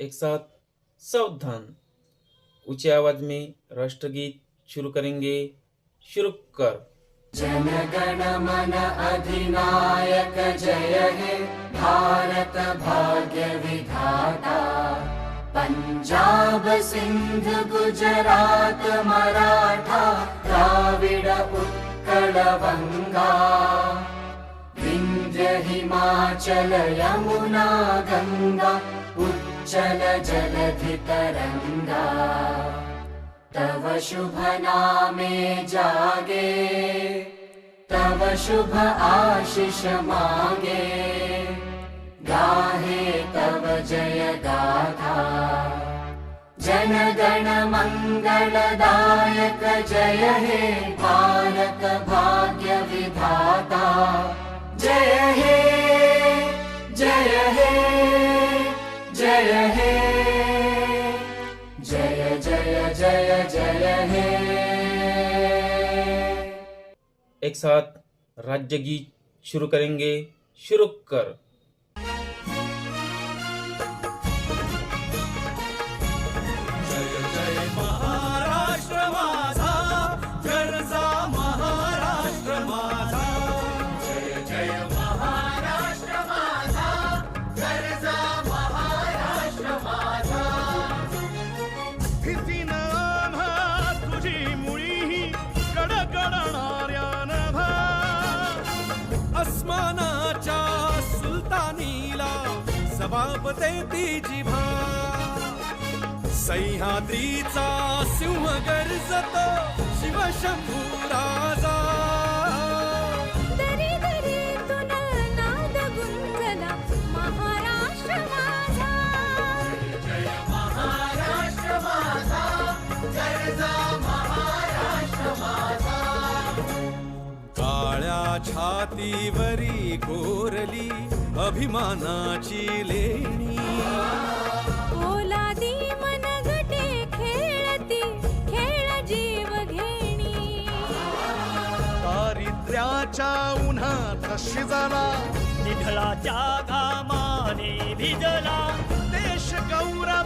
एक साथ सावधान। ऊंचे आवाज में राष्ट्रगीत शुरू करेंगे। शुरू कर। जनगण मन अधिनायक जय हे। भारत भाग्य विधाता। पंजाब सिंध गुजरात मराठा। द्राविड उत्कल बंगा विंध्य हिमाचल यमुना गंगा। उच्चल जलधि तरंगा तव शुभ नामे जागे। तव शुभ आशिष मागे। गाहे तव जय गाथा। जन गण मंगलदायक जय हे भारत भाग्य एक साथ राज्य गीत शुरू करेंगे शुरू कर। महाराष्ट्र जबाब देती जिभा. सह्याद्रीचा सिंह गर्जतो शिवशंभू राजा. दरी दरीतून नाद गुंजला महाराष्ट्र माझा. काळ्या छातीवरी कोरली अभिमानाची लेणी. ओलादी मनगटे खेळती खेळ जीव घेणी. दारिद्र्याच्या उन्हात शिजला निढळाच्या घामाने भिजला देश गौरव